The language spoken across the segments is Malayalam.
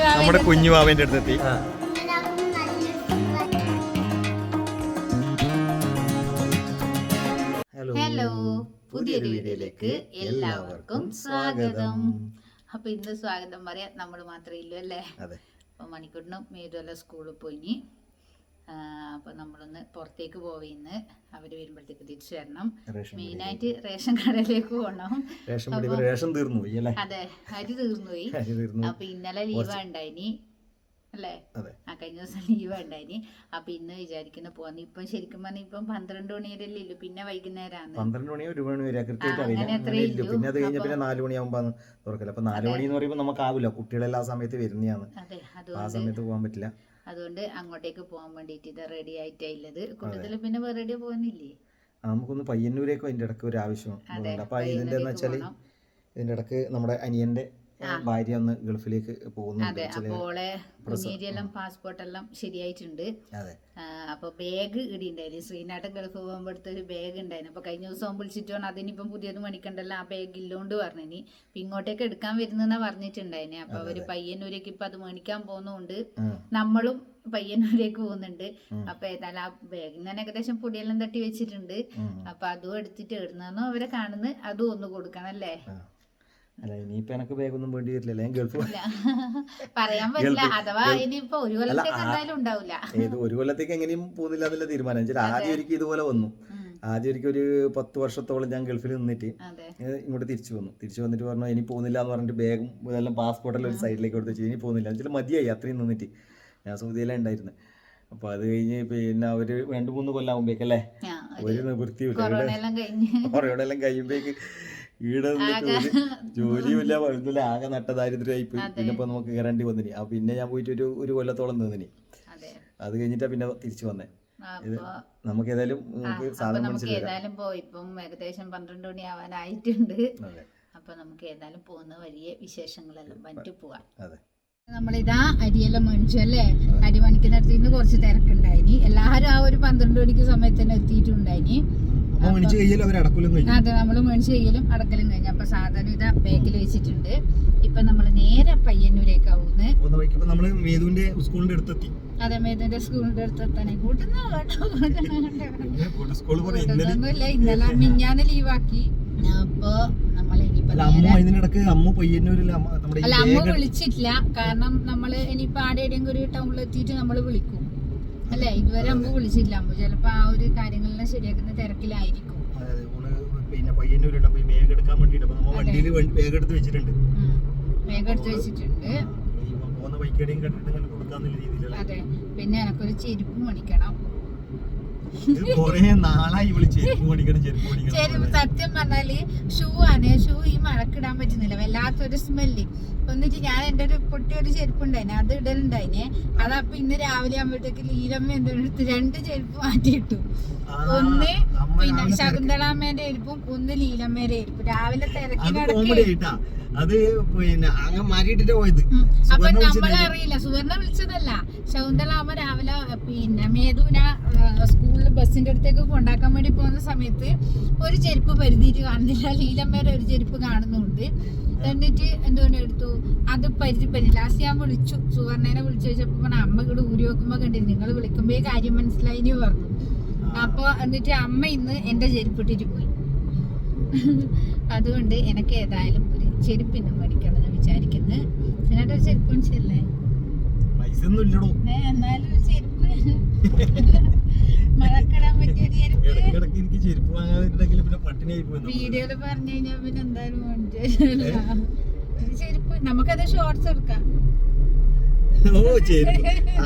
നമ്മുടെ കുഞ്ഞു മാവേന്റെ അടുത്തെത്തി. ഹലോ. ഹലോ. പുതിയൊരു വീഡിയോയിലേക്ക് എല്ലാവർക്കും സ്വാഗതം. അപ്പൊ ഇന്ന് സ്വാഗതം പറയാൻ നമ്മൾ മാത്രമേ ഇല്ലല്ലേ അതെ. അപ്പൊ മണിക്കൂട്ടിനും മേരുവല്ല സ്കൂളിൽ പോയി. ആ, അപ്പൊ നമ്മളൊന്ന് പുറത്തേക്ക് പോയിന്ന് അവർ വരുമ്പോഴത്തേക്ക് തിരിച്ചു വരണം. മെയിൻ ആയിട്ട് റേഷൻ കടയിലേക്ക് പോകണം റേഷൻ തീർന്നു പോയി അതെ അരി തീർന്നു പോയി. അപ്പൊ ഇന്നലെ ലീവ് ഉണ്ടായിനി അല്ലേ? ആ കഴിഞ്ഞ ദിവസം ലീവ് ഉണ്ടായിനി. അപ്പൊ ഇന്ന് വിചാരിക്കുന്ന പോവാന്ന് ഇപ്പം ശരിക്കും പറഞ്ഞാൽ ഇപ്പം പന്ത്രണ്ട് മണി വരെ ഇല്ലു പിന്നെ വൈകുന്നേരമാണ് പന്ത്രണ്ട് മണി ഒരു മണി വരെ കൃത്യമായിട്ട്. പിന്നെ അത് കഴിഞ്ഞ പിന്നെ നാല് മണിയാകുമ്പോ തുറക്കില്ല അപ്പൊ നാല് മണി എന്ന് പറയുമ്പോൾ നമുക്കാവില്ല കുട്ടികളെല്ലാം സമയത്ത് വരുന്നതാണ്. ആ സമയത്ത് പോകാൻ പറ്റില്ല. അതുകൊണ്ട് അങ്ങോട്ടേക്ക് പോകാൻ വേണ്ടിയിട്ട് ഇത് റെഡി ആയിട്ടായില്ലത് കൂട്ടത്തിൽ പിന്നെ വേറെ പോകുന്നില്ലേ നമുക്കൊന്ന് പയ്യന്നൂരേക്കും അതിന്റെ ഇടയ്ക്ക് ഒരു ആവശ്യം അതെ അപ്പൊ ഇതിന്റെ ഇതിന്റെ ഇടയ്ക്ക് നമ്മുടെ അനിയന്റെ. ഭാര്യ ഒന്ന് ഗൾഫിലേക്ക് പോകുന്നുണ്ട്. അപ്പോളെ കുഞ്ഞേരിയെല്ലാം പാസ്പോർട്ട് എല്ലാം ശരിയായിട്ടുണ്ട്. അപ്പൊ ബാഗ് ഇടിണ്ടായിരുന്നു. ശ്രീനാട്ടൻ ഗൾഫ് പോകുമ്പോഴത്തെ ഒരു ബാഗ് ഉണ്ടായിരുന്നു അപ്പൊ കഴിഞ്ഞ ദിവസം വിളിച്ചിട്ട് അതിനിപ്പം പുതിയത് മണിക്കണ്ടല്ലോ ആ ബാഗ് ഇല്ലോണ്ട് പറഞ്ഞിനി ഇപ്പൊ ഇങ്ങോട്ടേക്ക് എടുക്കാൻ വരുന്നെന്നാ പറഞ്ഞിട്ടുണ്ടായിനെ അപ്പൊ അവർ പയ്യന്നൂരേക്ക് ഇപ്പൊ അത് മേടിക്കാൻ പോകുന്നുണ്ട്. നമ്മളും പയ്യന്നൂരേക്ക് പോകുന്നുണ്ട്. അപ്പൊ അപ്പൊ ഏതായാലും ആ ബാഗിൽ തന്നെ ഏകദേശം പൊടിയെല്ലാം തട്ടി വെച്ചിട്ടുണ്ട്. അപ്പൊ അതും എടുത്തിട്ട് ഇടുന്നോ അവരെ കാണുന്ന അതും ഒന്ന് കൊടുക്കണം അല്ലേ. അല്ല ഇനിയിപ്പോ എനക്ക് ബാഗൊന്നും വേണ്ടി വരില്ല ഞാൻ ഗൾഫ്. പറയാൻ പറ്റില്ല. അഥവാ ഇനിയിപ്പോ ഒരു കൊല്ലത്തേക്ക് എന്തായാലും ഉണ്ടാവില്ല ഏത് ഒരു കൊല്ലത്തേക്ക് എങ്ങനെയും പോകുന്നില്ല എന്നുള്ള തീരുമാനം വെച്ചാൽ ആദ്യം ഒരിക്കൽ ഇതുപോലെ വന്നു. ആദ്യം ഒരിക്കൽ ഒരു പത്ത് വർഷത്തോളം ഞാൻ ഗൾഫിൽ നിന്നിട്ട് ഇങ്ങോട്ട് തിരിച്ചു വന്നു. തിരിച്ചു വന്നിട്ട് പറഞ്ഞു ഇനി പോകുന്നില്ല എന്ന് പറഞ്ഞിട്ട് ബാഗും ഇതെല്ലാം പാസ്പോർട്ടെല്ലാം ഒരു സൈഡിലേക്ക് കൊടുത്ത് വെച്ചു ഇനി പോകുന്നില്ല. എന്നുവെച്ചാൽ മതിയായി അത്രയും നിന്നിട്ട്. ഞാൻ സൗദിയിലാണ് ഉണ്ടായിരുന്നത് അപ്പൊ അത് കഴിഞ്ഞ് പിന്നെ ഒരു രണ്ടു മൂന്ന് കൊല്ലം ആകുമ്പോഴേക്കല്ലേ ആ, ഒരു നിവൃത്തിയില്ല കൊറോണ എല്ലാം കഴിയുമ്പോഴേക്ക് ഈടെ ജോലിയുമില്ല വരുന്നില്ല ആകെ നട്ടദാരിദ്ര്യമായി പോയി. പിന്നെ ഇപ്പൊ നമുക്ക് കയറേണ്ടി വന്നിനി. ആ പിന്നെ ഞാൻ പോയിട്ട് ഒരു ഒരു കൊല്ലത്തോളം നിന്നിനി. അതെ. കഴിഞ്ഞിട്ടാ പിന്നെ തിരിച്ചു വന്നേ. നമുക്ക് ഏതായാലും നമുക്ക് ഏതായാലും പോയി. ഇപ്പം ഏകദേശം പന്ത്രണ്ട് മണി ആവാനായിട്ടുണ്ട് അപ്പൊ നമുക്ക് ഏതായാലും പോകുന്ന വലിയ വിശേഷങ്ങളെല്ലാം പറ്റി പോവാം നമ്മളിതാ അരിയെല്ലാം മേടിച്ചു അല്ലേ? അരി മണിക്കുന്നിടത്ത് നിന്ന് കുറച്ച് തിരക്കുണ്ടായിനി. എല്ലാവരും ആ ഒരു പന്ത്രണ്ട് മണിക്ക് സമയത്ത് തന്നെ എത്തിയിട്ടുണ്ടായിനി. അതെ നമ്മൾ മേണിച്ച് ചെയ്യലും അടക്കലും കഴിഞ്ഞു. അപ്പൊ സാധാരണ ഇത് ബാഗിൽ വെച്ചിട്ടുണ്ട്. ഇപ്പൊ നമ്മൾ നേരെ പയ്യന്നൂരേക്ക് നമ്മൾ സ്കൂളിന്റെ അടുത്തെത്തി. അതെ മേതിന്റെ സ്കൂളിന്റെ അടുത്ത് എത്താനേ കൂട്ടുന്നൊന്നുമില്ല ഇന്നലെ മിഞ്ഞാന്ന് ലീവാക്കി അപ്പൊ അല്ല അമ്മ വിളിച്ചിട്ടില്ല. കാരണം നമ്മൾ ഇനിയിപ്പോ ആടെ എവിടെയെങ്കിലും ഒരു ടൗണിൽ എത്തിയിട്ട് നമ്മൾ വിളിക്കും. അല്ലേ? ഇതുവരെ അമ്മ വിളിച്ചില്ല. അമ്മ ചിലപ്പോ ആ ഒരു കാര്യങ്ങളെല്ലാം ശരിയാക്കുന്ന തിരക്കിലായിരിക്കും. പിന്നെ പയ്യന്നൂരുണ്ട് അപ്പൊ പോയി ബാഗ് എടുക്കാൻ വേണ്ടിട്ട് അപ്പൊ നമ്മ വണ്ടിയിൽ ബാഗ് എടുത്ത് വെച്ചിട്ടുണ്ട്. ബാഗ് എടുത്ത് വെച്ചിട്ടുണ്ട്. പോകുന്ന വൈക്കടിയും കണ്ടിട്ട് കൊടുക്കാന്നുള്ള രീതിയിലല്ലേ? അതെ. പിന്നെ എനക്കൊരു ചെരുപ്പ് മേടിക്കണം. ഇത് കൊറേ നാളായി വിളി ചെരുപ്പ് മേടിക്കണം ചെരുപ്പ് ചെരുപ്പ് സത്യം പറഞ്ഞാൽ ഷൂ ആണ്. ഷൂ ഈ മഴക്കിടാൻ പറ്റുന്നില്ല. വല്ലാത്തൊരു സ്മെല്ല്. എന്നിട്ട് ഞാൻ എന്റെ ഒരു പൊട്ടിയൊരു ചെരുപ്പ് ഉണ്ടായിനെ. അത് ഇടലുണ്ടായിനെ. അതപ്പൊ ഇന്ന് രാവിലെ ആകുമ്പോഴത്തേക്ക് ലീലമ്മ എന്തെടുത്ത് രണ്ട് ചെരുപ്പ് മാറ്റിയിട്ടു. ഒന്ന് പിന്നെ ശകുന്തളാമ്മേന്റെ ചെരുപ്പും ഒന്ന് ലീലമ്മേടെ ചെരുപ്പും രാവിലെ തിരക്കിനടക്ക് അത് പിന്നെ അങ്ങ് മാറ്റിയിട്ടിട്ട് പോയത്. അപ്പൊ നമ്മളറിയില്ല. സുവർണ വിളിച്ചതല്ല. ശകുന്തളാമ്മ രാവിലെ പിന്നെ മേധുന സ്കൂളിൽ ബസ്സിന്റെ അടുത്തേക്ക് കൊണ്ടാക്കാൻ വേണ്ടി പോകുന്ന സമയത്ത് ഒരു ചെരുപ്പ് പരിധിയിട്ട് കാണുന്നില്ല. ലീലമ്മേടെ ഒരു ചെരുപ്പ് കാണുന്നുണ്ട്. എന്നിട്ട് എന്തുകൊണ്ട് എടുത്തു? അത് പരിധിപ്പനി ലാസ്റ്റ് ഞാൻ വിളിച്ചു. സുവർണേനെ വിളിച്ചു ചോദിച്ചപ്പോ അമ്മ ഇവിടെ ഊരി വെക്കുമ്പോ കണ്ടിരുന്നു നിങ്ങൾ വിളിക്കുമ്പോ കാര്യം മനസ്സിലായി പറഞ്ഞു. അപ്പൊ എന്നിട്ട് അമ്മ ഇന്ന് എന്റെ ചെരുപ്പിട്ടിട്ട് പോയി. അതുകൊണ്ട് എനിക്ക് ഏതായാലും ഒരു ചെരുപ്പ് ഇന്ന് മേടിക്കണം എന്ന് വിചാരിക്കുന്നത് ചേട്ടാ ചെരുപ്പ് മേടിച്ചല്ലേ? എന്നാലും ചെരുപ്പ്. മഴക്കിടാൻ പറ്റിയ എനിക്ക് ചെരുപ്പ് വാങ്ങാതിട്ടുണ്ടെങ്കിൽ പിന്നെ പട്ടിണിയായി പോയി നമ്മൾ. വീഡിയോയിൽ പറഞ്ഞു കഴിഞ്ഞാൽ പിന്നെ എന്തായാലും ചെരുപ്പ്. നമുക്കത് ഷോർട്സ് എടുക്കാം. ഓ ചെരുപ്പ്.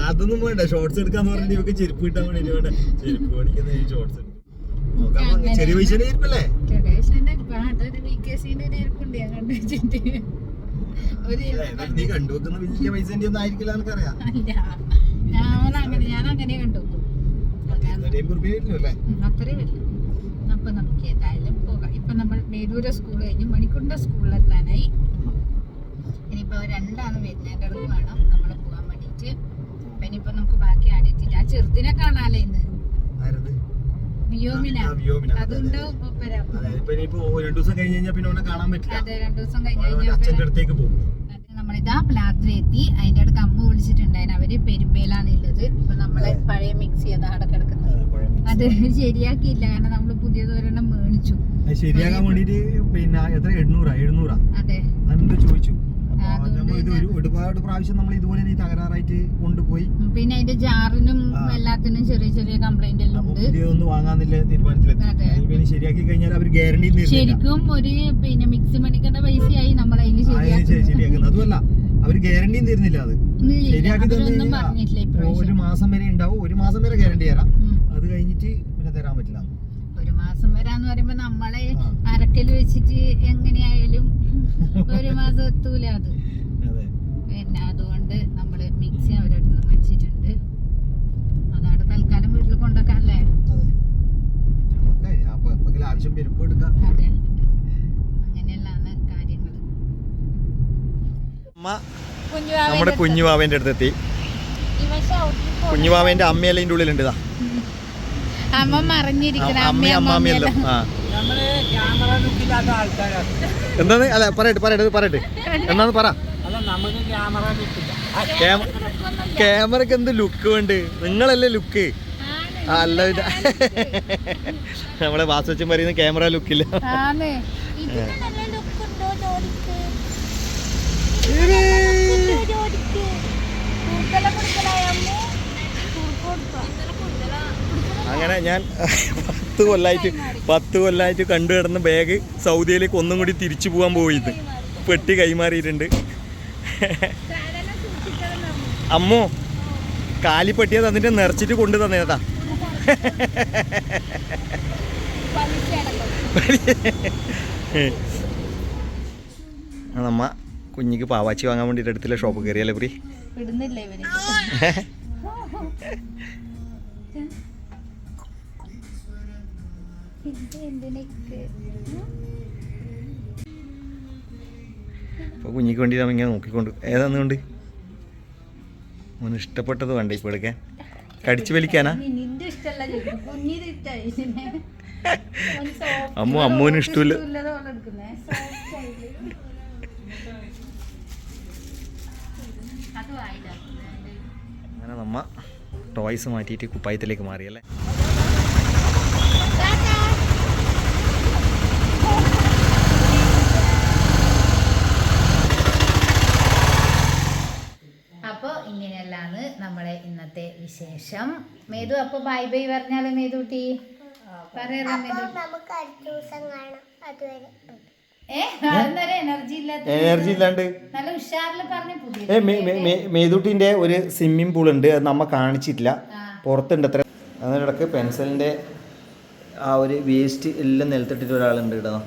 അതൊന്നും വേണ്ട. ഷോർട്സ് എടുക്കാന്ന് പറഞ്ഞിട്ട് ഇവക്ക് ചെരുപ്പ് കിട്ടാൻ വേണ്ടി വേണ്ട. ചെരുപ്പ് മേടിക്കുന്ന ഈ ഷോർട്സ് ചെറിയ പൈസയുടെ ചെരുപ്പല്ലേ? കണ്ടു നീ കണ്ടുവെക്കുന്ന വലിയ പൈസന്റെ ഒന്നും ആയിരിക്കില്ല എനിക്കറിയാം. ഞാൻ അങ്ങനെ കണ്ടു ഇരുന്നൂറ്റമ്പത് റുപ്യ വരില്ലോ അല്ലേ? അത്രേ വരില്ല അപ്പൊ നമുക്ക് ഏതായാലും പോകാം. ഇപ്പൊ നമ്മൾ മേരൂര സ്കൂൾ കഴിഞ്ഞ് മണിക്കുണ്ട സ്കൂളിലെത്താനായി അച്ഛന്റെ അടുത്തേക്ക് പോകും. നമ്മളിതാ പ്ലാത്രി എത്തി അതിന്റെ അടുത്ത് അമ്മ വിളിച്ചിട്ടുണ്ടായിരുന്നു. അവർ പെരുമ്പേലാണ് ഉള്ളത് ഇപ്പൊ നമ്മളെ പഴയ മിക്സി അതാ അവിടെ കിടക്കുന്നത്. അത് ശരിയാക്കിയില്ല. കാരണം നമ്മൾ പുതിയത് ഒരെണ്ണം മേടിച്ചു. ശരിയാക്കാൻ വേണ്ടിട്ട് പിന്നെ എത്ര? എണ്ണൂറാ എഴുന്നൂറാ? അതെ. അതെന്ത് ചോദിച്ചു. ഒരുപാട് പ്രാവശ്യം നമ്മൾ ഇതുപോലെ തകരാറായിട്ട് കൊണ്ടുപോയി. പിന്നെ അതിന്റെ ജാറിനും എല്ലാത്തിനും ചെറിയ ചെറിയ കംപ്ലൈന്റ് എല്ലാം ഉണ്ട്. പുതിയതൊന്നും വാങ്ങാന്നില്ല തീരുമാനത്തിലെത്തി. ശരിയാക്കി കഴിഞ്ഞാൽ അവർ ഗ്യാരണ്ടി ശരിക്കും ഒരു പിന്നെ മിക്സി മേടിക്കേണ്ട പൈസയായി നമ്മൾ അതിന് ശരിയാക്കുന്നത്. അതുമല്ല അവർ ഗ്യാരണ്ടിയും തരുന്നില്ല അത്. ശരിയാക്കി ഒരു മാസം വരെ ഉണ്ടാവും. ഒരു മാസം വരെ ഗ്യാരണ്ടി തരാം. അത് കഴിഞ്ഞിട്ട് പിന്നെ തരാൻ പറ്റില്ല. ഒരു മാസം വരാന്ന് പറയുമ്പോ നമ്മളെ ആ. അരക്കൽ വെച്ചിട്ട് എങ്ങനെയായാലും ഒരു മാസം എത്തൂല അത്. പിന്നെ അതുകൊണ്ട് നമ്മൾ മിക്സി അവരടുത്ത് മേടിച്ചിട്ടുണ്ട്. ആവശ്യം വരുമ്പോൾ എടുക്കാം. നമ്മുടെ കുഞ്ഞുവാവേന്റെ അടുത്തെത്തി. കുഞ്ഞുവാവേന്റെ അമ്മയല്ല ഇതിന്റെ ഉള്ളിലുണ്ട് ഇതാ. അമ്മ മറിഞ്ഞിരിക്കണം അമ്മ അമ്മാമ്മയെല്ലാം ആ. എന്താണ് അല്ല പറയട്ടെ പറയട്ടെ പറയട്ടെ. എന്താന്ന് പറ. അല്ല നമുക്ക് ക്യാമറ ലുക്കില്ല ക്യാമറക്ക് എന്ത് ലുക്ക് വേണ്ട? നിങ്ങളല്ലേ ലുക്ക് അല്ല നമ്മളെ വാസച്ചും പറയുന്ന ക്യാമറ ലുക്കില്ല അങ്ങനെ ഞാൻ പത്ത് കൊല്ലായിട്ട് പത്ത് കൊല്ലായിട്ട് കണ്ടു കിടന്ന ബാഗ് സൗദിയിലേക്ക് ഒന്നും കൂടി തിരിച്ചു പോകാൻ പോയിത്. പെട്ടി കൈമാറിയിട്ടുണ്ട്. അമ്മോ കാലിപ്പെട്ടിയെ തന്നിട്ട് നിറച്ചിട്ട് കൊണ്ടു തന്നേതാ. നമ്മ കുഞ്ഞിക്ക് പാവാച്ചി വാങ്ങാൻ വേണ്ടിയിട്ട് അടുത്തുള്ള ഷോപ്പ് കയറിയല്ലേ പ്രി അപ്പോൾ കുഞ്ഞിക്ക് വേണ്ടി നമ്മ ഇങ്ങനെ നോക്കിക്കൊണ്ട്. ഏതാന്നുകൊണ്ട് മോന് ഇഷ്ടപ്പെട്ടത് വേണ്ട ഇപ്പൊ എടുക്കാൻ. കടിച്ചു വലിക്കാനാ? നിന്റെ ഇഷ്ടല്ല ചോദിക്കും. കുഞ്ഞിത് ഇഷ്ടമായി അമ്മു അമ്മുവിന് ഇഷ്ടമില്ല. അങ്ങനെ നമ്മ ടോയ്സ് മാറ്റിയിട്ട് കുപ്പായത്തിലേക്ക് മാറിയല്ലേ അപ്പോൾ ഇങ്ങനെയല്ലാണ് നമ്മുടെ ഇന്നത്തെ വിശേഷം മേതു അപ്പൊ ബൈ ബൈ പറഞ്ഞാലോ മേതുട്ടി പറയാലോ മേതു. നമുക്ക് അടുത്ത ദിവസം കാണാം. അതുവരെ. ഏ അതൊന്നൊരു എനർജി എനർജി ഇല്ലാണ്ട്. നല്ല ഉഷാറിൽ പറഞ്ഞ പുതിയ ഏ മേ- മേ- മേ- മേതൂട്ടിന്റെ ഒരു സ്വിമ്മിംഗ് പൂൾ ഉണ്ട്. അത് നമ്മ കാണിച്ചിട്ടില്ല. പുറത്തുണ്ട് അത്ര. അതിനിടക്ക് പെൻസിലിന്റെ ആ ഒരു വേസ്റ്റ് എല്ലാം നിലത്തിട്ടിട്ട് ഒരാളുണ്ട് കേട്ടോ.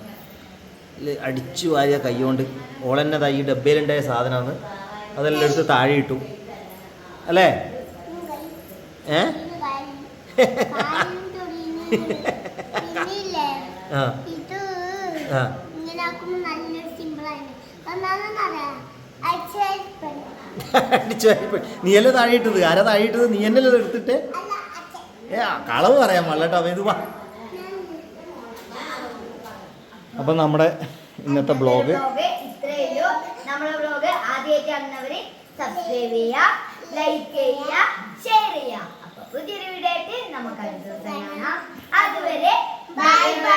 അടിച്ചു വാരിയ കൈ കൊണ്ട് ഓളെന്നെ ഈ ഡബ്ബയിലുണ്ടായ സാധനമാണ് അതെല്ലാം എടുത്ത് താഴെ ഇട്ടു. അല്ലേ? ഏ? താഴെയിട്ടത് ആ. ആ. ഇങ്ങനെ ആക്കുമ്പോ നല്ലൊരു സിമ്പിളാണ് ഒന്നാമെന്നറിയാം അച്ഛൻ അടിച്ചു വാരി നീ അല്ലേ താഴെ ആരാ താഴെയിട്ടത്? നീ എന്നല്ലേ എടുത്തിട്ട്? ഏ കളവ് പറയാൻ പാടില്ലട്ടോ ഇത് വാ. അപ്പം നമ്മുടെ ഇന്നത്തെ ബ്ലോഗ് ബ്ലോഗ് ഇത്രയേ ഉള്ളൂ. നമ്മുടെ ബ്ലോഗ് ആദ്യമായിട്ട് സബ്സ്ക്രൈബ് ചെയ്യുക ലൈക്ക് ചെയ്യുക അപ്പൊ